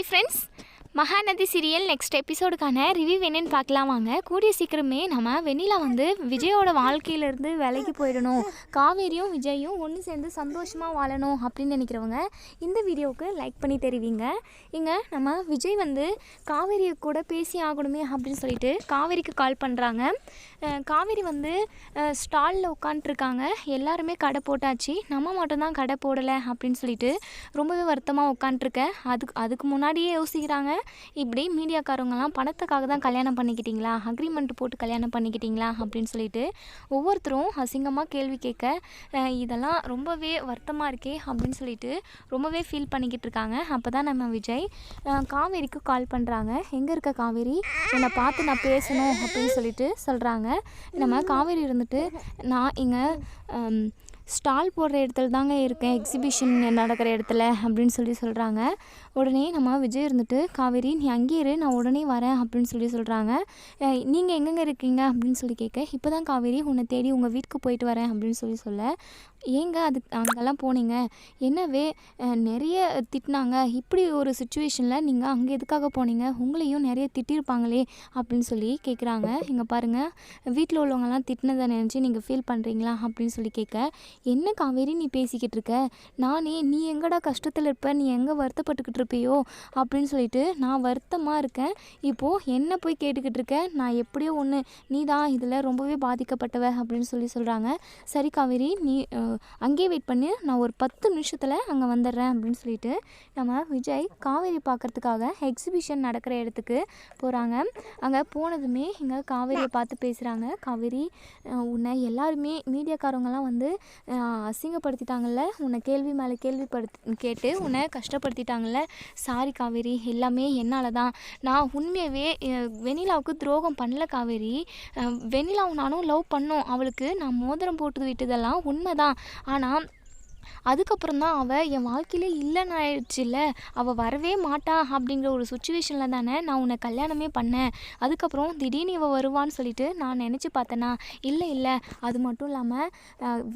Hi friends Mahanadhi serial next எபிசோடுக்கான review என்னன்னு பார்க்கலாம் வாங்க. கூடிய சீக்கிரமே நம்ம வெண்ணிலா வந்து விஜயோட வாழ்க்கையிலேருந்து விலைக்கு போயிடணும். காவேரியும் விஜயும் ஒன்று சேர்ந்து சந்தோஷமாக வாழணும் அப்படின்னு நினைக்கிறவங்க இந்த வீடியோவுக்கு லைக் பண்ணி தெரிவிங்க. இங்கே நம்ம விஜய் வந்து காவேரியை கூட பேசி ஆகணுமே அப்படின்னு சொல்லிட்டு காவேரிக்கு கால் பண்ணுறாங்க காவேரி வந்து ஸ்டாலில் உட்காந்துட்ருக்காங்க எல்லாருமே கடை போட்டாச்சு. நம்ம மட்டும்தான் கடை போடலை அப்படின்னு சொல்லிட்டு ரொம்பவே வருத்தமாக உட்காண்ட்ருக்கேன் அதுக்கு அதுக்கு முன்னாடியே யோசிக்கிறாங்க. இப்படி மீடியாக்காரவங்கலாம் பணத்துக்காக தான் கல்யாணம் பண்ணிக்கிட்டிங்களா? அக்ரிமெண்ட் போட்டு கல்யாணம் பண்ணிக்கிட்டீங்களா? அப்படின்னு சொல்லிட்டு ஒவ்வொருத்தரும் அசிங்கமாக கேள்வி கேட்க இதெல்லாம் ரொம்பவே வருத்தமாக இருக்கே அப்படின்னு சொல்லிட்டு ரொம்பவே ஃபீல் பண்ணிக்கிட்டு இருக்காங்க அப்போ தான் நம்ம விஜய் காவேரிக்கு கால் பண்ணுறாங்க எங்கே இருக்க காவேரி? என்னை பார்த்து நான் பேசணும் அப்படின்னு சொல்லிட்டு சொல்கிறாங்க நம்ம காவேரி இருந்துட்டு நான் இங்கே ஸ்டால் போடுற இடத்துல தாங்க இருக்கேன். எக்ஸிபிஷன் நடக்கிற இடத்துல அப்படின்னு சொல்லி சொல்கிறாங்க உடனே நம்ம விஜய் இருந்துட்டு காவேரி நீ அங்கேயே இரு நான் உடனே வரேன் அப்படின்னு சொல்லி சொல்கிறாங்க நீங்கள் எங்கெங்கே இருக்கீங்க? அப்படின்னு சொல்லி கேட்க இப்போ தான் காவேரி உன்னை தேடி உங்கள் வீட்டுக்கு போயிட்டு வரேன் அப்படின்னு சொல்லி சொல்ல. ஏங்க அது அங்கெல்லாம் போனீங்க? என்னவே நிறைய திட்டினாங்க. இப்படி ஒரு சுச்சுவேஷனில் நீங்கள் அங்கே எதுக்காக போனீங்க? உங்களையும் நிறைய திட்டிருப்பாங்களே அப்படின்னு சொல்லி கேட்குறாங்க இங்கே பாருங்கள் வீட்டில் உள்ளவங்கலாம் திட்டினதை நினச்சி நீங்கள் ஃபீல் பண்ணுறீங்களா அப்படின்னு சொல்லி கேட்க என்ன காவேரி நீ பேசிக்கிட்டு இருக்க? நானே நீ எங்கடா கஷ்டத்தில் இருப்ப? நீ எங்கே வருத்தப்பட்டுக்கிட்டு இருப்பியோ அப்படின்னு சொல்லிட்டு நான் வருத்தமாக இருக்கேன். இப்போது என்ன போய் கேட்டுக்கிட்டு இருக்கேன் நான் எப்படியோ ஒன்று நீ தான் இதில் ரொம்பவே பாதிக்கப்பட்டவ அப்படின்னு சொல்லி சொல்கிறாங்க சரி காவேரி நீ அங்கேயே வெயிட் பண்ணு. நான் ஒரு பத்து நிமிஷத்தில் அங்கே வந்துடுறேன் அப்படின்னு சொல்லிட்டு நம்ம விஜய் காவேரி பார்க்கறதுக்காக எக்ஸிபிஷன் நடக்கிற இடத்துக்கு போகிறாங்க அங்கே போனதுமே இங்கே காவேரியை பார்த்து பேசுகிறாங்க காவேரி உன்னை எல்லாருமே மீடியாக்காரவங்கலாம் வந்து அசிங்கப்படுத்திட்டாங்கல்ல? உன்னை கேள்வி மேலே கேள்விப்படுத்தி கேட்டு உன்னை கஷ்டப்படுத்திட்டாங்கல்ல? சாரி காவேரி எல்லாமே என்னால் தான் நான் உண்மையவே வெனிலாவுக்கு துரோகம் பண்ணல காவேரி. வெனிலாவும் நானும் லவ் பண்ணோம். அவளுக்கு நான் மோதிரம் போட்டு விட்டதெல்லாம் உண்மைதான். ஆனால் அதுக்கப்புறம் தான் அவள் என் வாழ்க்கையிலே இல்லைன்னு ஆயிடுச்சுல்ல அவள் வரவே மாட்டா அப்படிங்கிற ஒரு சுச்சுவேஷனில் தானே நான் உன்னை கல்யாணமே பண்ணேன். அதுக்கப்புறம் திடீர்னு இவள் வருவான்னு சொல்லிட்டு நான் நினச்சி பார்த்தேனா இல்லை இல்லை அது மட்டும் இல்லாமல்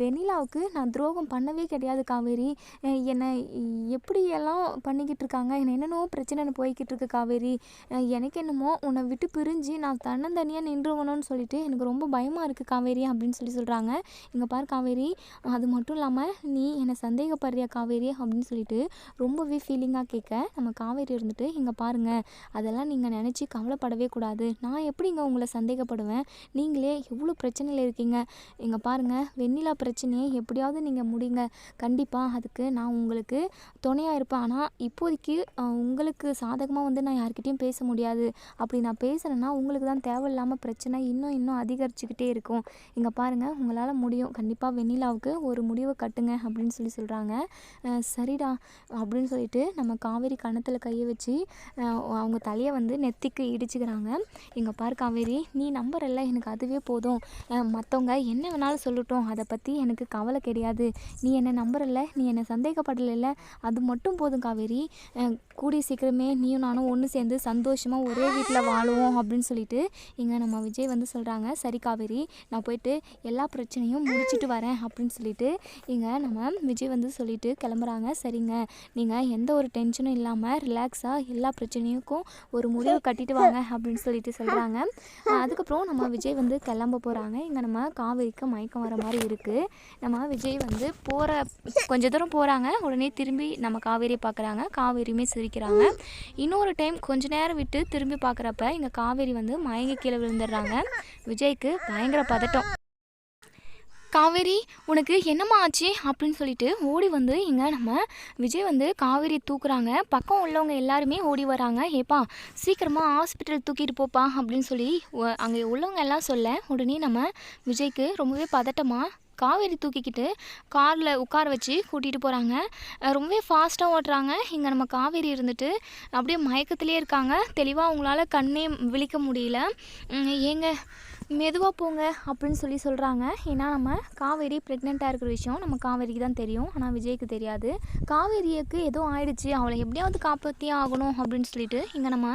வெண்ணிலாவுக்கு நான் துரோகம் பண்ணவே கிடையாது காவேரி. என்னை எப்படியெல்லாம் பண்ணிக்கிட்டு இருக்காங்க என்ன என்னென்னோ பிரச்சனை போய்கிட்டு இருக்கு காவேரி. எனக்கு என்னமோ உன்னை விட்டு பிரிஞ்சு நான் தன்னந்தனியாக நின்றுவணும்னு சொல்லிட்டு எனக்கு ரொம்ப பயமாக இருக்குது காவேரி அப்படின்னு சொல்லி சொல்கிறாங்க இங்கே பாரு காவேரி அது மட்டும் இல்லாமல் நீ என்னை சந்தேகப்படுறியா காவேரி அப்படின்னு சொல்லிட்டு ரொம்பவே ஃபீலிங்காக கேட்க. நம்ம காவேரி இருந்துட்டு இங்கே பாருங்கள் அதெல்லாம் நீங்கள் நினச்சி கவலைப்படவே கூடாது. நான் எப்படிங்க உங்களை சந்தேகப்படுவேன்? நீங்களே எவ்வளோ பிரச்சனையில் இருக்கீங்க? இங்கே பாருங்கள் வெண்ணிலா பிரச்சனையை எப்படியாவது நீங்கள் முடிங்க. கண்டிப்பாக அதுக்கு நான் உங்களுக்கு துணையாக இருப்பேன். ஆனால் இப்போதைக்கு உங்களுக்கு சாதகமாக வந்து நான் யார்கிட்டையும் பேச முடியாது. அப்படி நான் பேசுகிறேன்னா உங்களுக்கு தான் தேவையில்லாமல் பிரச்சனை இன்னும் இன்னும் அதிகரிச்சுக்கிட்டே இருக்கும். இங்கே பாருங்கள் உங்களால் முடியும். கண்டிப்பாக வெண்ணிலாவுக்கு ஒரு முடிவை கட்டுங்க அப்படின்னு சொல்லி சொல்கிறாங்க சரிடா அப்படின்னு சொல்லிட்டு நம்ம காவேரி கணத்தில் கையை வச்சு அவங்க தலையை வந்து நெத்திக்கு இடிச்சுக்கிறாங்க. இங்கே பாரு காவேரி நீ நம்புறல்ல எனக்கு அதுவே போதும். மற்றவங்க என்ன வேணாலும் சொல்லட்டும். அதை பற்றி எனக்கு கவலை கிடையாது. நீ என்னை நம்புறல்ல? நீ என்னை சந்தேகப்படலைல்ல? அது மட்டும் போதும் காவேரி. கூடிய சீக்கிரமே நீயும் நானும் ஒன்று சேர்ந்து சந்தோஷமாக ஒரே வீட்டில் வாழுவோம் அப்படின்னு சொல்லிட்டு இங்கே நம்ம விஜய் வந்து சொல்கிறாங்க சரி காவேரி நான் போயிட்டு எல்லா பிரச்சனையும் முடிச்சிட்டு வரேன் அப்படின்னு சொல்லிட்டு இங்கே நம்ம விஜய் வந்து சொல்லிட்டு கிளம்புறாங்க. சரிங்க. நீங்கள் எந்த ஒரு டென்ஷனும் இல்லாமல் ரிலாக்ஸாக எல்லா பிரச்சனைக்கும் ஒரு முடிவு கட்டிட்டு வாங்க அப்படின்னு சொல்லிட்டு சொல்கிறாங்க அதுக்கப்புறம் நம்ம விஜய் வந்து கிளம்ப போகிறாங்க இங்கே நம்ம காவேரிக்கு மயக்கம் வர மாதிரி இருக்குது நம்ம விஜய் வந்து போகிற கொஞ்ச தூரம் போகிறாங்க உடனே திரும்பி நம்ம காவேரியை பார்க்குறாங்க காவேரியுமே சிரிக்கிறாங்க. இன்னொரு டைம் கொஞ்ச நேரம் விட்டு திரும்பி பார்க்குறப்ப இங்கே காவேரி வந்து மயங்கி கீழே விழுந்துடுறாங்க. விஜய்க்கு பயங்கர பதட்டம். காவேரி உனக்கு என்னம்மா ஆச்சு? அப்படின்னு சொல்லிட்டு ஓடி வந்து இங்கே நம்ம விஜய் வந்து காவேரி தூக்குறாங்க. பக்கம் உள்ளவங்க எல்லாருமே ஓடி வராங்க. ஏப்பா சீக்கிரமாக ஹாஸ்பிட்டல் தூக்கிட்டு போப்பா அப்படின்னு சொல்லி அங்கே உள்ளவங்க எல்லாம் சொல்ல உடனே நம்ம விஜய்க்கு ரொம்பவே பதட்டமாக காவேரி தூக்கிக்கிட்டு காரில் உட்கார வச்சு கூட்டிகிட்டு போகிறாங்க ரொம்பவே ஃபாஸ்ட்டாக ஓட்டுறாங்க. இங்கே நம்ம காவேரி இருந்துட்டு அப்படியே மயக்கத்துலேயே இருக்காங்க. தெளிவாக அவங்களால கண்ணே விழிக்க முடியல. ஏங்க மெதுவாக போங்க அப்படின்னு சொல்லி சொல்கிறாங்க ஏன்னா நம்ம காவேரி ப்ரெக்னெண்ட்டாக இருக்கிற விஷயம் நம்ம காவேரிக்கு தான் தெரியும். ஆனால் விஜய்க்கு தெரியாது. காவேரிக்கு ஏதோ ஆயிடுச்சு. அவளை எப்படியாவது காப்பாற்றியே ஆகணும் அப்படின்னு சொல்லிட்டு இங்கே நம்ம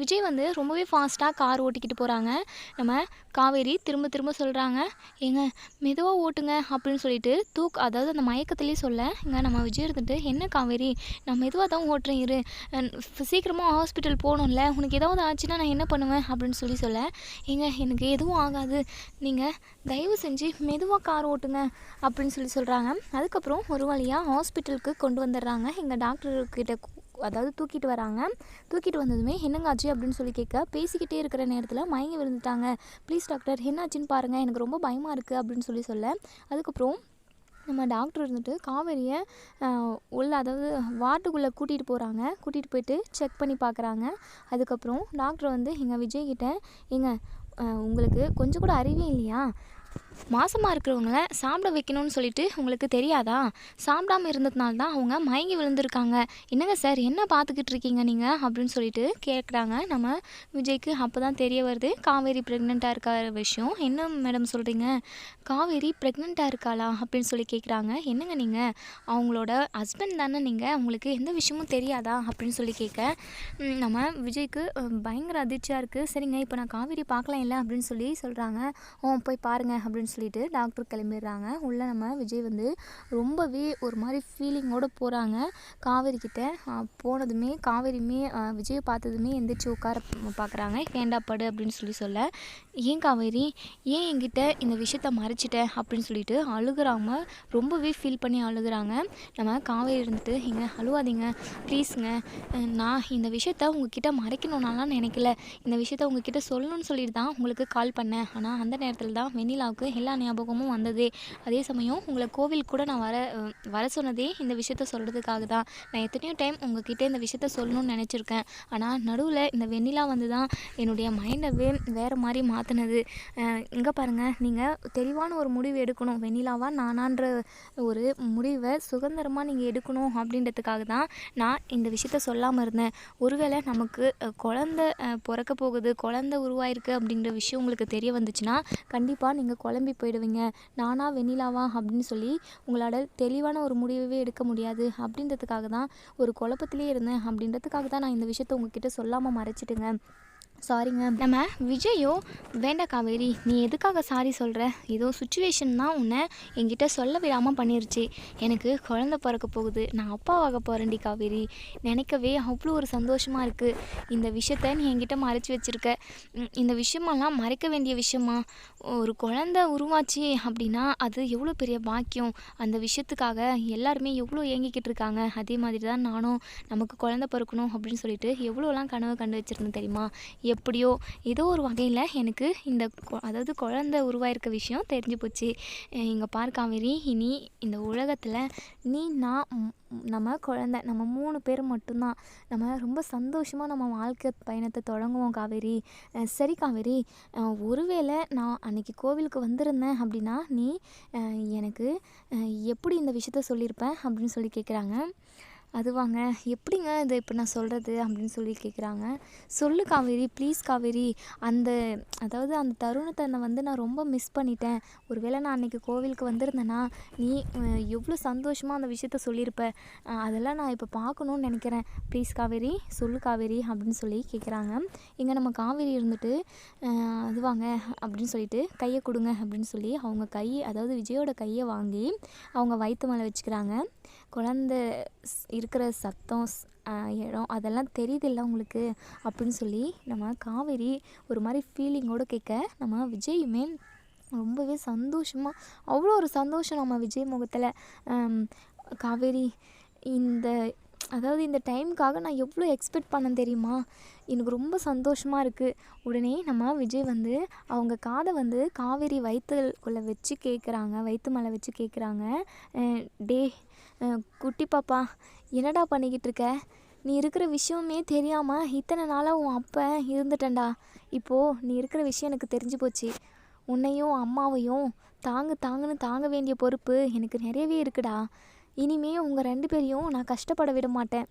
விஜய் வந்து ரொம்பவே ஃபாஸ்ட்டாக கார் ஓட்டிக்கிட்டு போகிறாங்க நம்ம காவேரி திரும்ப திரும்ப சொல்கிறாங்க ஏங்க மெதுவாக ஓட்டுங்க அப்படின்னு சொல்லிட்டு தூக் அதாவது அந்த மயக்கத்துலேயே சொல்ல இங்கே நம்ம விஜய் இருந்துட்டு என்ன காவேரி நான் மெதுவாக தான் ஓட்டுறேன் இரு. சீக்கிரமாக ஹாஸ்பிட்டல் போகணும்ல. உனக்கு ஏதாவது ஆச்சுன்னா நான் என்ன பண்ணுவேன்? அப்படின்னு சொல்லி சொல்ல ஏங்க எனக்கு எதுவும் ஆகாது. நீங்கள் தயவு செஞ்சு மெதுவாக கார் ஓட்டுங்க அப்படின்னு சொல்லி சொல்கிறாங்க அதுக்கப்புறம் ஒரு வழியாக ஹாஸ்பிட்டலுக்கு கொண்டு வந்துடுறாங்க. எங்கள் டாக்டர்கிட்ட அதாவது தூக்கிட்டு வராங்க. தூக்கிட்டு வந்ததுமே என்னங்காச்சு அப்படின்னு சொல்லி கேட்க பேசிக்கிட்டே இருக்கிற நேரத்தில் மயங்கி விழுந்துட்டாங்க. ப்ளீஸ் டாக்டர் என்னாச்சுன்னு பாருங்கள் எனக்கு ரொம்ப பயமாக இருக்குது அப்படின்னு சொல்லி சொல்ல அதுக்கப்புறம் நம்ம டாக்டர் இருந்துட்டு காவேரியை உள்ள அதாவது வார்டுக்குள்ளே கூட்டிகிட்டு போகிறாங்க கூட்டிகிட்டு போயிட்டு செக் பண்ணி பார்க்குறாங்க அதுக்கப்புறம் டாக்டர் வந்து எங்கள் விஜய்கிட்ட எங்கள் உங்களுக்கு கொஞ்சம் கூட அறிவே இல்லையா? மாசமாக இருக்கிறவங்கள சாப்பிட வைக்கணும்னு சொல்லிட்டு உங்களுக்கு தெரியாதா? சாப்பிடாம இருந்ததுனால தான் அவங்க மயங்கி விழுந்திருக்காங்க. என்னங்க சார் என்ன பார்த்துக்கிட்டு இருக்கீங்க நீங்கள் அப்படின்னு சொல்லிட்டு கேட்குறாங்க நம்ம விஜய்க்கு அப்போ தான் தெரிய வருது காவேரி ப்ரெக்னெண்ட்டாக இருக்கிற விஷயம். என்ன மேடம் சொல்கிறீங்க காவேரி ப்ரெக்னெண்ட்டாக இருக்காளா? அப்படின்னு சொல்லி கேட்குறாங்க என்னங்க நீங்கள் அவங்களோட ஹஸ்பண்ட் தானே நீங்கள் உங்களுக்கு எந்த விஷயமும் தெரியாதா? அப்படின்னு சொல்லி கேட்க நம்ம விஜய்க்கு பயங்கர அதிர்ச்சியாக இருக்குது சரிங்க இப்போ நான் காவேரி பார்க்கலாம் இல்லை அப்படின்னு சொல்லி சொல்கிறாங்க ஓ போய் பாருங்க அப்படின்னு சொல்லிட்டு டாக்டர் கிளம்பிடுறாங்க. உள்ளே நம்ம விஜய் வந்து ரொம்பவே ஒரு மாதிரி ஃபீலிங்கோடு போகிறாங்க காவேரிக்கிட்ட போனதுமே காவேரியுமே விஜய் விஜயை பார்த்ததுமே எந்திரிச்சு உட்கார பார்க்குறாங்க ஏண்டா அப்படின்னு சொல்லி சொல்ல. ஏன் காவேரி? ஏன் என்கிட்ட இந்த விஷயத்த மறைச்சிட்ட அப்படின்னு சொல்லிட்டு அழுகுறாம ரொம்பவே ஃபீல் பண்ணி அழுகிறாங்க. நம்ம காவேரி இருந்துட்டு இங்கே அழுவாதீங்க. ப்ளீஸுங்க நான் இந்த விஷயத்த உங்ககிட்ட மறைக்கணும்னாலாம் நினைக்கல. இந்த விஷயத்த உங்ககிட்ட சொல்லணும்னு சொல்லிட்டு தான் உங்களுக்கு கால் பண்ணேன். ஆனால் அந்த நேரத்தில் தான் வெண்ணிலாவுக்கு எல்லா ஞாபகமும் வந்ததே. அதே சமயம் உங்களை கோவில் கூட நான் வர வர சொன்னதே இந்த விஷயத்த சொல்கிறதுக்காக தான். நான் எத்தனையோ டைம் உங்ககிட்ட இந்த விஷயத்த சொல்லணும்னு நினச்சிருக்கேன். ஆனால் நடுவில் இந்த வெண்ணிலா வந்து தான் என்னுடைய மைண்டவே வேறு மாதிரி மாற்றினது இங்கே பாருங்கள் நீங்கள் தெளிவான ஒரு முடிவு எடுக்கணும். வெண்ணிலாவா நானான்ற ஒரு முடிவை சுதந்திரமாக நீங்கள் எடுக்கணும் அப்படின்றதுக்காக தான் நான் இந்த விஷயத்த சொல்லாமல் இருந்தேன். ஒருவேளை நமக்கு குழந்த பிறக்க போகுது குழந்த உருவாயிருக்கு அப்படிங்கிற விஷயம் உங்களுக்கு தெரிய வந்துச்சுன்னா கண்டிப்பாக நீங்கள் குழம்பு போயிடுவீங்க. நானா வெண்ணிலாவா அப்படின்னு சொல்லி உங்களால் தெளிவான ஒரு முடிவே எடுக்க முடியாது. அப்படின்றதுக்காக தான் ஒரு குழப்பத்திலே இருந்தேன். அப்படின்றதுக்காக தான் நான் இந்த விஷயத்த உங்ககிட்ட சொல்லாமல் மறைச்சிட்டுங்க. சாரிங்க நம்ம விஜயோ வேண்டாம் காவேரி நீ எதுக்காக சாரி சொல்கிற ஏதோ சுச்சுவேஷன் தான் உன்னை என்கிட்ட சொல்ல விடாமல் பண்ணிருச்சு. எனக்கு குழந்த பிறக்க போகுது. நான் அப்பாவாக போகிறேன்டி காவேரி. நினைக்கவே அவ்வளோ ஒரு சந்தோஷமாக இருக்குது இந்த விஷயத்த நீ என்கிட்ட மறைச்சி வச்சுருக்க. இந்த விஷயமெல்லாம் மறைக்க வேண்டிய விஷயமா? ஒரு குழந்த உருவாச்சு அப்படின்னா அது எவ்வளோ பெரிய பாக்கியம்? அந்த விஷயத்துக்காக எல்லாருமே எவ்வளோ ஏங்கிக்கிட்டு இருக்காங்க? அதே மாதிரி தான் நானும் நமக்கு குழந்த பிறக்கணும் அப்படின்னு சொல்லிட்டு எவ்வளோலாம் கனவு கண்டு வச்சுருந்தேன் தெரியுமா? எப்படியோ ஏதோ ஒரு வகையில் எனக்கு இந்த கொ- அதாவது குழந்த உருவாயிருக்க விஷயம் தெரிஞ்சு போச்சு. இங்கே பார் காவேரி இனி இந்த உலகத்தில் நீ நான் நம்ம குழந்த நம்ம மூணு பேர் மட்டும்தான். நம்ம ரொம்ப சந்தோஷமாக நம்ம வாழ்க்கை பயணத்தை தொடங்குவோம் காவேரி. சரி காவேரி ஒருவேளை நான் அன்னைக்கு கோவிலுக்கு வந்திருந்தேன் அப்படின்னா நீ எனக்கு எப்படி இந்த விஷயத்த சொல்லியிருப்பேன் அப்படின்னு சொல்லி கேட்குறாங்க அதுவாங்க. எப்படிங்க இது இப்போ நான் சொல்கிறது அப்படின்னு சொல்லி கேட்குறாங்க சொல்லு காவேரி ப்ளீஸ் காவேரி. அந்த அதாவது அந்த தருணத்தை நான் வந்து நான் ரொம்ப மிஸ் பண்ணிட்டேன். ஒருவேளை நான் அன்றைக்கி கோவிலுக்கு வந்திருந்தேன்னா நீ எவ்வளோ சந்தோஷமாக அந்த விஷயத்த சொல்லியிருப்ப. அதெல்லாம் நான் இப்போ பார்க்கணுன்னு நினைக்கிறேன். ப்ளீஸ் காவேரி சொல்லு காவேரி அப்படின்னு சொல்லி கேட்குறாங்க இங்கே நம்ம காவேரி இருந்துட்டு அதுவாங்க அப்படின்னு சொல்லிட்டு கையை கொடுங்க அப்படின்னு சொல்லி அவங்க கை அதாவது விஜயோட கையை வாங்கி அவங்க வயிற்று மேலே வச்சுக்கிறாங்க. குழந்த ஸ்- இருக்கிற சத்தம் இடம் அதெல்லாம் தெரியுதில்ல உங்களுக்கு? அப்படின்னு சொல்லி நம்ம காவேரி ஒரு மாதிரி ஃபீலிங்கோடு கேட்க நம்ம விஜயுமே ரொம்பவே சந்தோஷமாக அவ்வளோ ஒரு சந்தோஷம் நம்ம விஜய் முகத்தில். காவேரி இந்த அதாவது இந்த டைமுக்காக நான் எவ்வளோ எக்ஸ்பெக்ட் பண்ண தெரியுமா? எனக்கு ரொம்ப சந்தோஷமாக இருக்குது உடனே நம்ம விஜய் வந்து அவங்க காதை வந்து காவேரி வயிற்றுக்குள்ளே வச்சு கேட்குறாங்க வயிற்று மேலே வச்சு கேட்குறாங்க டே குட்டி பாப்பா என்னடா பண்ணிக்கிட்டு இருக்க நீ இருக்கிற விஷயமே தெரியாமல் இத்தனை நாளாக உன் அப்பா இருந்துட்டேன்டா. இப்போது நீ இருக்கிற விஷயம் எனக்கு தெரிஞ்சு போச்சு. உன்னையும் அம்மாவையும் தாங்கு தாங்குன்னு தாங்க வேண்டிய பொறுப்பு எனக்கு நிறையவே இருக்குடா. இனிமே உங்கள் ரெண்டு பேரையும் நான் கஷ்டப்பட விட மாட்டேன்.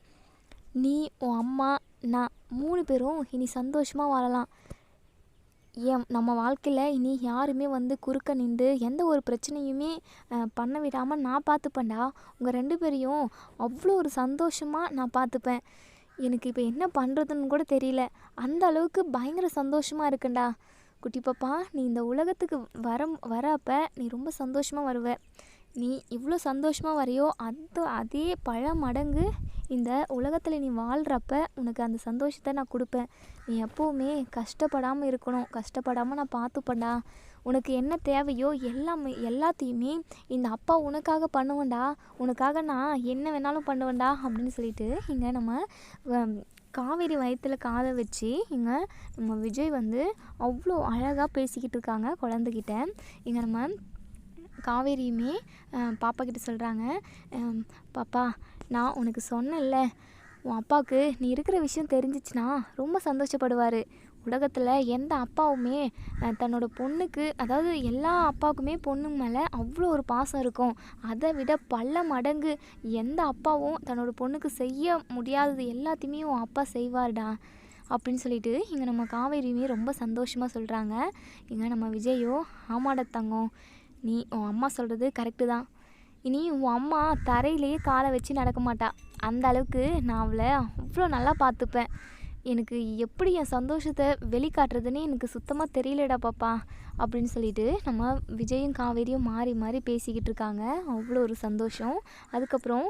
நீ உன் அம்மா நான் மூணு பேரும் இனி சந்தோஷமாக வாழலாம். என் நம்ம வாழ்க்கையில் இனி யாருமே வந்து குறுக்க நின்று எந்த ஒரு பிரச்சனையுமே பண்ண விடாமல் நான் பார்த்துப்பேன்டா. உங்கள் ரெண்டு பேரையும் அவ்வளோ ஒரு சந்தோஷமாக நான் பார்த்துப்பேன். எனக்கு இப்போ என்ன பண்ணுறதுன்னு கூட தெரியல. அந்த அளவுக்கு பயங்கர சந்தோஷமாக இருக்குண்டா குட்டி பாப்பா நீ இந்த உலகத்துக்கு வர வரப்ப நீ ரொம்ப சந்தோஷமாக வருவ. நீ இவ்வளோ சந்தோஷமாக வரையோ அது அதே பல மடங்கு இந்த உலகத்தில் நீ வாழ்கிறப்ப உனக்கு அந்த சந்தோஷத்தை நான் கொடுப்பேன். நீ எப்போவுமே கஷ்டப்படாமல் இருக்கணும். கஷ்டப்படாமல் நான் பார்த்துப்பேன்டா உனக்கு என்ன தேவையோ எல்லாமே எல்லாத்தையுமே இந்த அப்பா உனக்காக பண்ணுவேன்டா. உனக்காக நான் என்ன வேணாலும் பண்ணுவேன்டா அப்படின்னு சொல்லிட்டு இங்கே நம்ம காவேரி வயத்தில் காதை வச்சு இங்கே நம்ம விஜய் வந்து அவ்வளோ அழகாக பேசிக்கிட்டு இருக்காங்க குழந்தைகிட்ட. இங்கே நம்ம காவேரியுமே பாப்பா கிட்ட சொல்கிறாங்க பாப்பா நான் உனக்கு சொன்னேன்ல உன் அப்பாவுக்கு நீ இருக்கிற விஷயம் தெரிஞ்சிச்சுன்னா ரொம்ப சந்தோஷப்படுவார். உலகத்தில் எந்த அப்பாவுமே தன்னோட பொண்ணுக்கு அதாவது எல்லா அப்பாவுக்குமே பொண்ணு மேலே அவ்வளோ ஒரு பாசம் இருக்கும். அதை விட பல மடங்கு எந்த அப்பாவும் தன்னோட பொண்ணுக்கு செய்ய முடியாதது எல்லாத்தையுமே உன் அப்பா செய்வார்டா. அப்படின்னு சொல்லிட்டு இங்கே நம்ம காவேரியுமே ரொம்ப சந்தோஷமாக சொல்கிறாங்க இங்கே நம்ம விஜயோ ஆமாட தங்கம். நீ உன் அம்மா சொல்கிறது கரெக்டு தான். இனி உன் அம்மா தரையிலேயே காலை வச்சு நடக்க மாட்டா. அந்த அளவுக்கு நான் அவளை அவ்வளோ நல்லா பார்த்துப்பேன். எனக்கு எப்படி என் சந்தோஷத்தை வெளிக்காட்டுறதுன்னு எனக்கு சுத்தமாக தெரியலடா பாப்பா அப்படின்னு சொல்லிட்டு நம்ம விஜயும் காவேரியும் மாறி மாறி பேசிக்கிட்டு இருக்காங்க. அவ்வளோ ஒரு சந்தோஷம். அதுக்கப்புறம்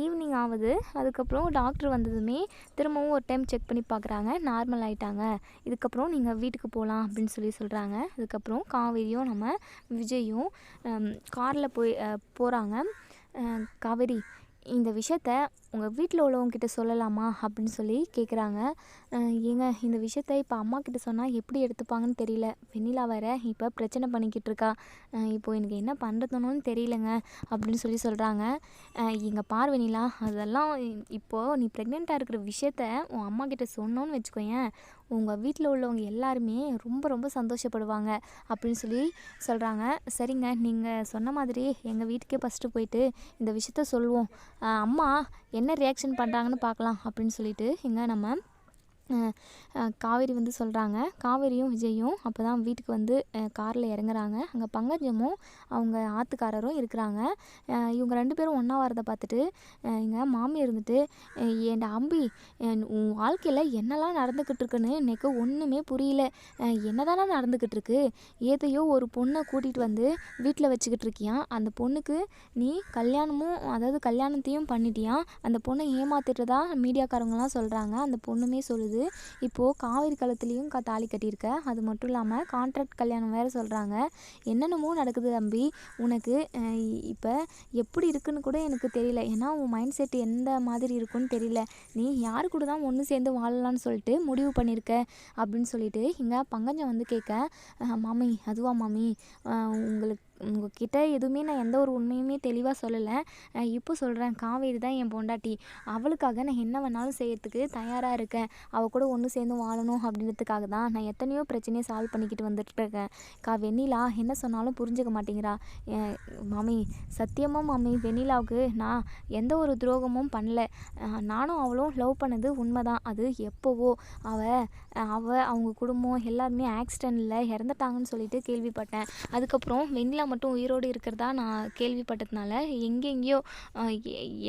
ஈவினிங் ஆகுது. அதுக்கப்புறம் டாக்டர் வந்ததுமே திரும்பவும் ஒரு டைம் செக் பண்ணி பார்க்குறாங்க நார்மல் ஆகிட்டாங்க இதுக்கப்புறம் நீங்கள் வீட்டுக்கு போகலாம் அப்படின்னு சொல்லி சொல்கிறாங்க அதுக்கப்புறம் காவேரியும் நம்ம விஜயும் காரில் போய் போகிறாங்க காவேரி இந்த விஷயத்த உங்கள் வீட்டில் உள்ளவங்கக்கிட்ட சொல்லலாமா அப்படின்னு சொல்லி கேட்குறாங்க ஏங்க இந்த விஷயத்த இப்போ அம்மா கிட்ட சொன்னால் எப்படி எடுத்துப்பாங்கன்னு தெரியல. வெண்ணிலா வேற இப்போ பிரச்சனை பண்ணிக்கிட்டு இருக்கா. இப்போது எனக்கு என்ன பண்ணுறதுன்னு தெரியலங்க அப்படின்னு சொல்லி சொல்கிறாங்க எங்கள் பார் வெண்ணிலா அதெல்லாம் இப்போது நீ ப்ரெக்னெண்ட்டாக இருக்கிற விஷயத்த உன் அம்மா கிட்ட சொன்னோன்னு வச்சுக்கோயேன். உங்கள் வீட்டில் உள்ளவங்க எல்லாருமே ரொம்ப ரொம்ப சந்தோஷப்படுவாங்க அப்படின்னு சொல்லி சொல்கிறாங்க சரிங்க நீங்கள் சொன்ன மாதிரி எங்கள் வீட்டுக்கே ஃபஸ்ட்டு போயிட்டு இந்த விஷயத்த சொல்லுவோம். அம்மா என்ன ரியாக்ஷன் பண்ணுறாங்கன்னு பார்க்கலாம் அப்படின்னு சொல்லிட்டு இங்கே நம்ம காவேரி வந்து சொல்கிறாங்க காவேரியும் விஜயும் அப்போ தான் வீட்டுக்கு வந்து காரில் இறங்குறாங்க. அங்கே பங்கஜமும் அவங்க ஆத்துக்காரரும் இருக்கிறாங்க. இவங்க ரெண்டு பேரும் ஒன்றா வரதை பார்த்துட்டு இங்கே மாமி இருந்துட்டு என் அம்பி உன் வாழ்க்கையில் என்னெல்லாம் நடந்துக்கிட்டு இருக்குன்னு எனக்கு ஒன்றுமே புரியல. அஹ் நடந்துக்கிட்டு இருக்கு? ஏதையோ ஒரு பொண்ணை கூட்டிகிட்டு வந்து வீட்டில் வச்சுக்கிட்டு இருக்கியா? அந்த பொண்ணுக்கு நீ கல்யாணமும் அதாவது கல்யாணத்தையும் பண்ணிட்டியா? அந்த பொண்ணை ஏமாத்திட்டதா? மீடியாக்காரங்களாம் சொல்கிறாங்க அந்த பொண்ணுமே சொல்லுது இப்போது காவிரி கழுத்துலேயும் க தாலி கட்டியிருக்க. அது மட்டும் இல்லாமல் கான்ட்ராக்ட் கல்யாணம் வேறு சொல்கிறாங்க என்னென்னமோ நடக்குது தம்பி. உனக்கு இப்போ எப்படி இருக்குன்னு கூட எனக்கு தெரியல. ஏன்னா உன் மைண்ட் செட் எந்த மாதிரி இருக்குன்னு தெரியல. நீ யார் கூட தான் ஒன்று சேர்ந்து வாழலாம்னு சொல்லிட்டு முடிவு பண்ணியிருக்க அப்படின்னு சொல்லிட்டு இங்கே பங்கஞ்சம் வந்து கேட்க மாமி அதுவா மாமி உங்களுக்கு உங்ககிட்ட எதுவுமே நான் எந்த ஒரு உண்மையுமே தெளிவாக சொல்லலை. இப்போ சொல்கிறேன் காவேரி தான் என் பொண்டாட்டி. அவளுக்காக நான் என்ன வேணாலும் செய்யறதுக்கு தயாராக இருக்கேன். அவள் கூட ஒன்று சேர்ந்து வாழணும் அப்படின்றதுக்காக தான் நான் எத்தனையோ பிரச்சனையை சால்வ் பண்ணிக்கிட்டு வந்துட்டு இருக்கேன். கா வெண்ணிலா என்ன சொன்னாலும் புரிஞ்சுக்க மாட்டேங்கிறா. மாமி சத்தியமாக மாமி வெண்ணிலாவுக்கு நான் எந்த ஒரு துரோகமும் பண்ணல. நானும் அவளும் லவ் பண்ணது உண்மைதான். அது எப்போவோ அவள் அவள் அவங்க குடும்பம் எல்லாருமே ஆக்சிடெண்ட்டில் இறந்துட்டாங்கன்னு சொல்லிட்டு கேள்விப்பட்டேன். அதுக்கப்புறம் வெண்ணிலா மட்டும் உயிரோடு இருக்கிறதா நான் கேள்விப்பட்டதுனால எங்கெங்கேயோ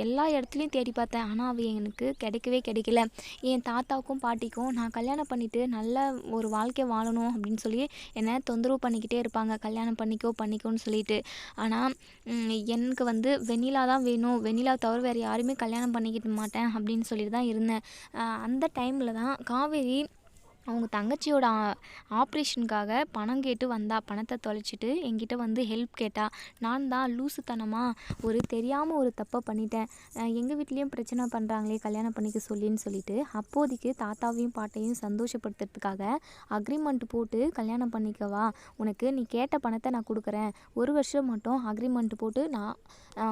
எல்லா இடத்துலையும் தேடி பார்த்தேன். ஆனால் அவள் எனக்கு கிடைக்கவே கிடைக்கல. என் தாத்தாவுக்கும் பாட்டிக்கும் நான் கல்யாணம் பண்ணிவிட்டு நல்ல ஒரு வாழ்க்கை வாழணும் அப்படின்னு சொல்லி என்னை தொந்தரவு பண்ணிக்கிட்டே இருப்பாங்க. கல்யாணம் பண்ணிக்கோ பண்ணிக்கோன்னு சொல்லிட்டு. ஆனால் எனக்கு வந்து வெண்ணிலா தான் வேணும். வெண்ணிலா தவிர வேறு யாருமே கல்யாணம் பண்ணிக்கிட்டு மாட்டேன் அப்படின்னு சொல்லிட்டு தான் இருந்தேன். அந்த டைமில் தான் காவேரி அவங்க தங்கச்சியோட ஆப்ரேஷனுக்காக பணம் கேட்டு வந்தா பணத்தை தொலைச்சிட்டு என்கிட்ட வந்து ஹெல்ப் கேட்டா நான் தான் லூசுத்தனமாக ஒரு தெரியாமல் ஒரு தப்பை பண்ணிட்டேன். எங்கள் வீட்லேயும் பிரச்சனை பண்ணுறாங்களே கல்யாணம் பண்ணிக்க சொல்லின்னு சொல்லிட்டு அப்போதைக்கு தாத்தாவையும் பாட்டையும் சந்தோஷப்படுத்துறதுக்காக அக்ரிமெண்ட் போட்டு கல்யாணம் பண்ணிக்கவா உனக்கு நீ கேட்ட பணத்தை நான் கொடுக்குறேன். ஒரு வருஷம் மட்டும் அக்ரிமெண்ட் போட்டு நான்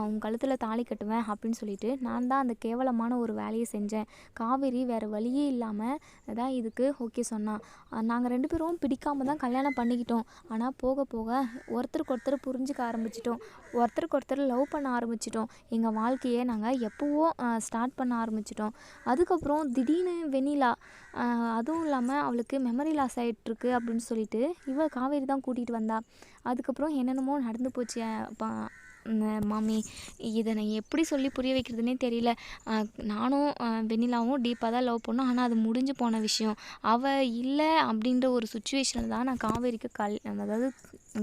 உன் கழுத்தில் தாலி கட்டுவேன் அப்படின்னு சொல்லிட்டு நான் தான் அந்த கேவலமான ஒரு வேலையை செஞ்சேன். காவேரி வேறு வழியே இல்லாமல் தான் இதுக்கு ஓகே வைக்க சொன்னான். நாங்கள் ரெண்டு பேரும் பிடிக்காம தான் கல்யாணம் பண்ணிக்கிட்டோம். ஆனால் போக போக ஒருத்தருக்கு ஒருத்தர் புரிஞ்சுக்க ஆரம்பிச்சிட்டோம். ஒருத்தருக்கு ஒருத்தர் லவ் பண்ண ஆரம்பிச்சிட்டோம். எங்கள் வாழ்க்கையை நாங்கள் எப்போவோ ஸ்டார்ட் பண்ண ஆரம்பிச்சிட்டோம். அதுக்கப்புறம் திடீர்னு வெண்ணிலா அதுவும் இல்லாமல் அவளுக்கு மெமரி லாஸ் ஆகிட்டுருக்கு அப்படின்னு சொல்லிட்டு இவள் காவேரி தான் கூட்டிகிட்டு வந்தா. அதுக்கப்புறம் என்னென்னமோ நடந்து போச்சு பா- மாமி இதை நான் எப்படி சொல்லி புரிய வைக்கிறதுனே தெரியல. நானும் வெண்ணிலாவும் டீப்பாக தான் லவ் பண்ணோம். ஆனால் அது முடிஞ்சு போன விஷயம். அவள் இல்லை அப்படின்ற ஒரு சுச்சுவேஷனில் தான் நான் காவேரிக்கு கல் அதாவது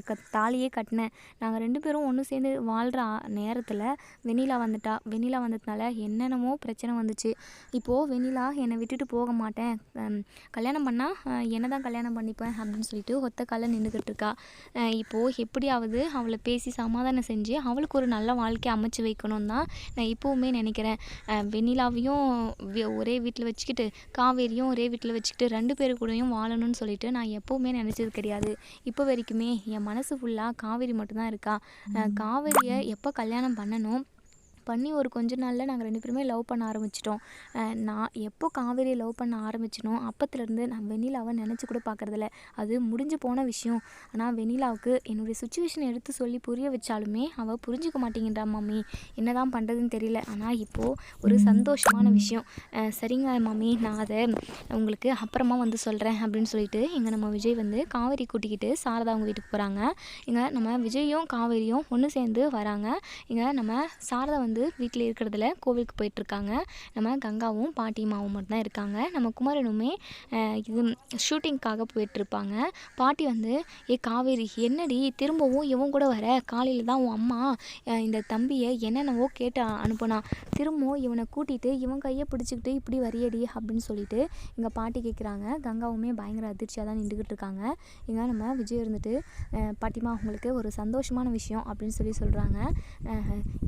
க தாலியே கட்டினேன். நாங்கள் ரெண்டு பேரும் ஒன்று சேர்ந்து வாழ்கிற நேரத்தில் வெண்ணிலா வந்துட்டா. வெண்ணிலா வந்ததுனால என்னென்னமோ பிரச்சனை வந்துச்சு. இப்போது வெண்ணிலா என்னை விட்டுட்டு போக மாட்டேன். கல்யாணம் பண்ணால் என்ன தான் கல்யாணம் பண்ணிப்பேன் அப்படின்னு சொல்லிட்டு ஒத்த காலில் நின்றுக்கிட்டு இருக்கா. இப்போது எப்படியாவது அவளை பேசி சமாதானம் செஞ்சு அவளுக்கு ஒரு நல்ல வாழ்க்கை அமைச்சு வைக்கணும் தான் நான் இப்போவுமே நினைக்கிறேன். வெண்ணிலாவையும் ஒரே வீட்டில் வச்சுக்கிட்டு காவேரியும் ஒரே வீட்டில் வச்சுக்கிட்டு ரெண்டு பேர் கூடயும் வாழணும்னு சொல்லிட்டு நான் எப்போவுமே நினச்சது கிடையாது. இப்போ வரைக்குமே என் மனசு ஃபுல்லாக காவேரி மட்டும்தான் இருக்கா? காவேரியை எப்போ கல்யாணம் பண்ணணும்? பண்ணி ஒரு கொஞ்ச நாளில் நாங்கள் ரெண்டு பேருமே லவ் பண்ண ஆரம்பிச்சிட்டோம். நான் எப்போ காவேரியை லவ் பண்ண ஆரம்பிச்சினோ அப்போத்துலேருந்து நான் வெண்ணிலாவை நினச்சி கூட பார்க்குறதில்ல அது முடிஞ்சு போன விஷயம். ஆனால் வெண்ணிலாவுக்கு என்னுடைய சுச்சுவேஷன் எடுத்து சொல்லி புரிய வச்சாலுமே அவள் புரிஞ்சுக்க மாட்டேங்கிறா மாமி. என்ன தான் பண்ணுறதுன்னு தெரியல. ஆனால் இப்போது ஒரு சந்தோஷமான விஷயம். சரிங்க மாமி. நான் அதை உங்களுக்கு அப்புறமா வந்து சொல்கிறேன் அப்படின்னு சொல்லிட்டு இங்கே நம்ம விஜய் வந்து காவேரி கூட்டிக்கிட்டு சாரதா அவங்க வீட்டுக்கு போகிறாங்க இங்கே நம்ம விஜயும் காவேரியும் ஒன்று சேர்ந்து வராங்க. இங்கே நம்ம சாரதா வந்து வீட்டில் இருக்கிறதுல கோவிலுக்கு போயிட்டுருக்காங்க. நம்ம கங்காவும் பாட்டிமாவும் மட்டும்தான் இருக்காங்க. நம்ம குமரனுமே இது ஷூட்டிங்க்காக போயிட்டுருப்பாங்க. பாட்டி வந்து ஏ காவேரி என்னடி திரும்பவும் இவன் கூட வர? காலையில் தான் உன் அம்மா இந்த தம்பியை என்னென்னவோ கேட்டு அ- அனுப்புனா. திரும்பவும் இவனை கூட்டிகிட்டு இவன் கையை பிடிச்சிக்கிட்டு இப்படி வரியடி அப்படின்னு சொல்லிட்டு எங்கள் பாட்டி கேட்குறாங்க கங்காவுமே பயங்கர அதிர்ச்சியாக தான் நின்றுக்கிட்டு இருக்காங்க. இங்கே நம்ம விஜய் இருந்துட்டு பாட்டிமா உங்களுக்கு ஒரு சந்தோஷமான விஷயம் அப்படின்னு சொல்லி சொல்கிறாங்க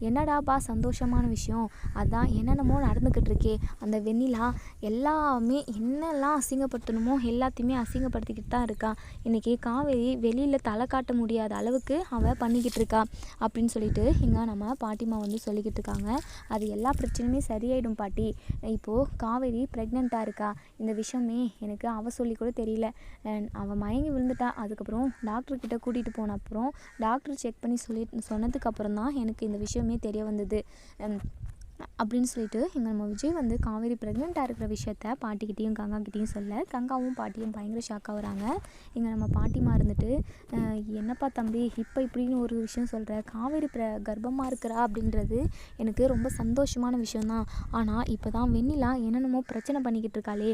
என்னடாப்பா சந்தோஷமான விஷயம். அதான் என்னென்னமோ நடந்துக்கிட்டு இருக்கே அந்த வெண்ணிலா எல்லாமே என்னெல்லாம் அசிங்கப்படுத்தணுமோ எல்லாத்தையுமே அசிங்கப்படுத்திக்கிட்டு தான் இருக்கா. இன்றைக்கி காவேரி வெளியில் தலை காட்ட முடியாத அளவுக்கு அவள் பண்ணிக்கிட்டு இருக்கா அப்படின்னு சொல்லிட்டு இங்கே நம்ம பாட்டிமா வந்து சொல்லிக்கிட்டு இருக்காங்க. அது எல்லா பிரச்சனையுமே சரியாயிடும் பாட்டி. இப்போது காவேரி ப்ரெக்னெண்ட்டாக இருக்கா? இந்த விஷயமே எனக்கு அவள் சொல்லி கூட தெரியல. அவள் மயங்கி விழுந்துட்டா. அதுக்கப்புறம் டாக்டர்கிட்ட கூட்டிகிட்டு போன அப்புறம் டாக்டர் செக் பண்ணி சொல்லி சொன்னதுக்கப்புறம் தான் எனக்கு இந்த விஷயமே தெரிய வந்தது. and அப்படின்னு சொல்லிட்டு எங்கள் நம்ம விஜய் வந்து காவேரி ப்ரெக்னெண்ட்டாக இருக்கிற விஷயத்த பாட்டிக்கிட்டேயும் கங்காக்கிட்டேயும் சொல்ல. கங்காவும் பாட்டியும் பயங்கர ஷாக்காக வராங்க. எங்கள் நம்ம பாட்டிமா இருந்துட்டு என்னப்பா தம்பி இப்போ இப்படின்னு ஒரு விஷயம் சொல்கிற காவேரி பிர கர்ப்பமாக இருக்கிறா? அப்படின்றது எனக்கு ரொம்ப சந்தோஷமான விஷயந்தான் ஆனால் இப்போ தான் வெண்ணிலா என்னென்னமோ பிரச்சனை பண்ணிக்கிட்டு இருக்காளே.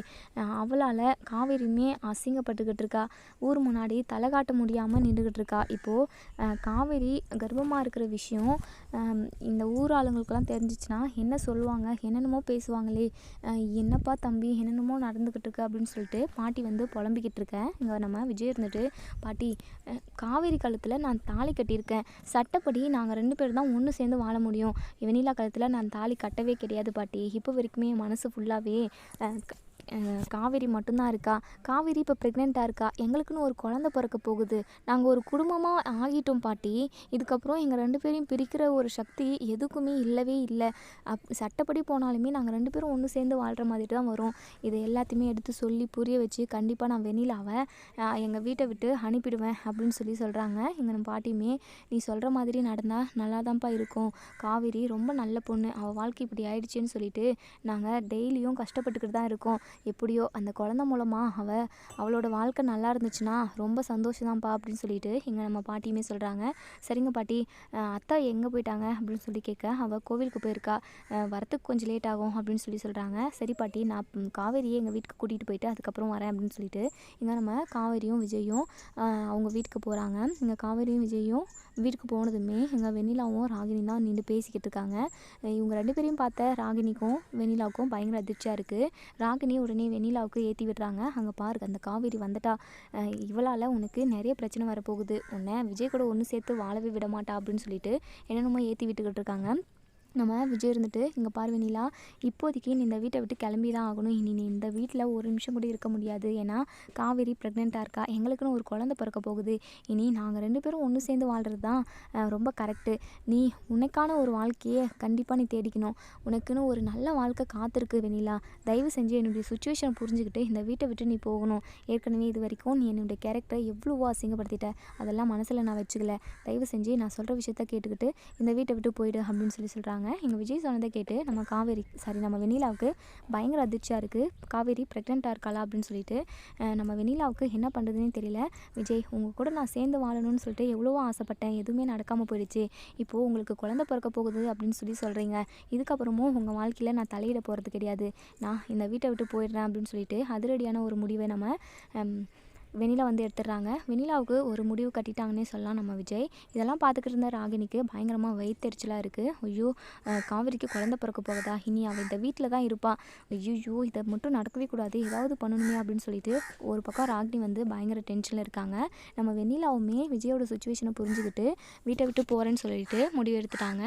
அவளால் காவேரியுமே அசிங்கப்பட்டுக்கிட்டு இருக்கா. ஊர் முன்னாடி தலை காட்ட முடியாமல் நின்றுக்கிட்டு இருக்கா. இப்போது காவேரி கர்ப்பமாக இருக்கிற விஷயம் இந்த ஊர் ஆளுங்களுக்கெல்லாம் தெரிஞ்சிச்சுன்னா என்ன சொல்லுவாங்க? என்னென்னமோ பேசுவாங்களே. என்னப்பா தம்பி என்னென்னமோ நடந்துக்கிட்டு இருக்கு அப்படின்னு சொல்லிட்டு பாட்டி வந்து புலம்பிக்கிட்டு இருக்கேன் இங்கே நம்ம விஜய் இருந்துட்டு பாட்டி காவேரி காலத்தில் நான் தாலி கட்டியிருக்கேன். சட்டப்படி நாங்கள் ரெண்டு பேர் தான் ஒன்று சேர்ந்து வாழ முடியும். வெண்ணிலா காலத்தில் நான் தாலி கட்டவே கிடையாது பாட்டி. இப்போ வரைக்குமே மனசு ஃபுல்லாகவே காவேரி மட்டும்தான் இருக்கா? காவேரி இப்போ ப்ரெக்னெண்ட்டாக இருக்கா? எங்களுக்குன்னு ஒரு குழந்த பிறக்க போகுது. நாங்கள் ஒரு குடும்பமாக ஆகிட்டோம் பாட்டி. இதுக்கப்புறம் எங்கள் ரெண்டு பேரையும் பிரிக்கிற ஒரு சக்தி எதுக்குமே இல்லவே இல்லை. அப் சட்டப்படி போனாலுமே நாங்கள் ரெண்டு பேரும் ஒன்று சேர்ந்து வாழ்கிற மாதிரி தான் வரும். இதை எல்லாத்தையுமே எடுத்து சொல்லி புரிய வச்சு கண்டிப்பாக நான் வெண்ணிலாவை எங்கள் வீட்டை விட்டு அனுப்பிடுவேன் அப்படின்னு சொல்லி சொல்கிறாங்க எங்கள் பாட்டியுமே நீ சொல்கிற மாதிரி நடந்தால் நல்லா தான்ப்பா இருக்கும். காவேரி ரொம்ப நல்ல பொண்ணு. அவள் வாழ்க்கை இப்படி ஆயிடுச்சுன்னு சொல்லிட்டு நாங்கள் டெய்லியும் கஷ்டப்பட்டுக்கிட்டு தான் இருக்கோம். எப்படியோ அந்த குழந்த மூலமாக அவள் அவளோட வாழ்க்கை நல்லா இருந்துச்சுன்னா ரொம்ப சந்தோஷம்தான்ப்பா அப்படின்னு சொல்லிட்டு எங்கள் நம்ம பாட்டியுமே சொல்கிறாங்க சரிங்க பாட்டி அத்தா எங்கே போயிட்டாங்க அப்படின்னு சொல்லி கேட்க அவள் கோவிலுக்கு போயிருக்கா. வரத்துக்கு கொஞ்சம் லேட் ஆகும் அப்படின்னு சொல்லி சொல்கிறாங்க சரி பாட்டி நான் காவேரியை எங்கள் வீட்டுக்கு கூட்டிகிட்டு போயிட்டு அதுக்கப்புறம் வரேன் அப்படின்னு சொல்லிட்டு இங்கே நம்ம காவேரியும் விஜயும் அவங்க வீட்டுக்கு போகிறாங்க இங்கே காவேரியும் விஜயும் வீட்டுக்கு போனதுமே எங்கள் வெண்ணிலாவும் ராகினி தான் நின்று பேசிக்கிட்டு இருக்காங்க. இவங்க ரெண்டு பேரையும் பார்த்த ராகினிக்கும் வெண்ணிலாவுக்கும் பயங்கர அதிர்ச்சியாக இருக்குது ராகினி உடனே வெண்ணிலாவுக்கு ஏற்றி விடுறாங்க. அங்கே பாருங்க அந்த காவேரி வந்துட்டா. இவளால் உனக்கு நிறைய பிரச்சனை வரப்போகுது. உன்னை விஜய் கூட ஒன்று சேர்த்து வாழவே விட மாட்டா அப்படின்னு சொல்லிட்டு என்னென்னமோ ஏற்றி விட்டுக்கிட்டு இருக்காங்க. நம்ம விஜய் இருந்துட்டு இங்கே பாரு வெண்ணிலா இப்போதைக்கு நீ இந்த வீட்டை விட்டு கிளம்பி தான் ஆகணும். இனி நீ இந்த வீட்டில் ஒரு நிமிஷம் கூட இருக்க முடியாது. ஏன்னா காவேரி ப்ரெக்னெண்ட்டாக இருக்கா? எங்களுக்குன்னு ஒரு குழந்தை பிறக்க போகுது. இனி நாங்கள் ரெண்டு பேரும் ஒன்று சேர்ந்து வாழ்கிறது தான் ரொம்ப கரெக்டு நீ உனக்கான ஒரு வாழ்க்கையை கண்டிப்பாக நீ தேடிக்கணும். உனக்குன்னு ஒரு நல்ல வாழ்க்கை காத்திருக்கு வெண்ணிலா. தயவு செஞ்சு என்னுடைய சுச்சுவேஷன் புரிஞ்சுக்கிட்டு இந்த வீட்டை விட்டு நீ போகணும். ஏற்கனவே இது வரைக்கும் நீ என்னுடைய கேரக்டரை எவ்வளவோ அசிங்கப்படுத்திட்ட. அதெல்லாம் மனசில் நான் வச்சுக்கல. தயவு செஞ்சு நான் சொல்கிற விஷயத்த கேட்டுக்கிட்டு இந்த வீட்டை விட்டு போயிடு அப்படின்னு சொல்லி சொல்கிறாங்க எங்கள் விஜய் சொன்னதை கேட்டு நம்ம காவேரி சாரி நம்ம வெண்ணிலாவுக்கு பயங்கர அதிர்ச்சியாக இருக்குது காவேரி ப்ரெக்னெண்ட்டாக இருக்காளா அப்படின்னு சொல்லிட்டு நம்ம வெண்ணிலாவுக்கு என்ன பண்ணுறதுனே தெரியல. விஜய் உங்கள் கூட நான் சேர்ந்து வாழணும்னு சொல்லிட்டு எவ்வளவோ ஆசைப்பட்டேன். எதுவுமே நடக்காமல் போயிடுச்சு. இப்போது உங்களுக்கு குழந்தை பிறக்க போகுது அப்படின்னு சொல்லி சொல்கிறீங்க இதுக்கப்புறமும் உங்கள் வாழ்க்கையில் நான் தலையிட போகிறது கிடையாது. நான் இந்த வீட்டை விட்டு போயிடுறேன் அப்படின்னு சொல்லிட்டு அதிரடியான ஒரு முடிவை நம்ம வெனிலா வெண்ணிலா வந்து எடுத்துடுறாங்க. வெண்ணிலாவுக்கு ஒரு முடிவு கட்டிட்டாங்கன்னே சொல்லலாம் நம்ம விஜய். இதெல்லாம் பார்த்துக்கிட்டு இருந்த ராகினிக்கு பயங்கரமாக வயிற்றுச்சலாக இருக்குது ஐயோ காவிரிக்கு காவேரிக்கு குழந்தை பிறக்க போகுதா? இனி அவள் இந்த வீட்டில் தான் இருப்பாள் ஐயோ இதை மட்டும் நடக்கவே கூடாது. ஏதாவது பண்ணணுமே அப்படின்னு சொல்லிட்டு ஒரு பக்கம் ராகினி வந்து பயங்கர டென்ஷனில் இருக்காங்க. நம்ம வெண்ணிலாவுமே விஜயோட சுச்சுவேஷனை புரிஞ்சுக்கிட்டு வீட்டை விட்டு போகிறேன்னு சொல்லிட்டு முடிவு எடுத்துட்டாங்க.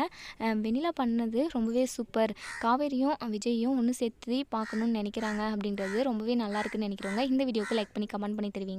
வெனிலா வெண்ணிலா பண்ணது ரொம்பவே சூப்பர் காவேரியும் விஜயும் ஒன்று சேர்த்து பார்க்கணுன்னு நினைக்கிறாங்க அப்படின்றது ரொம்பவே நல்லா இருக்குன்னு நினைக்கிறவங்க இந்த வீடியோக்கு லைக் பண்ணி கமெண்ட் பண்ணி தருவீங்க.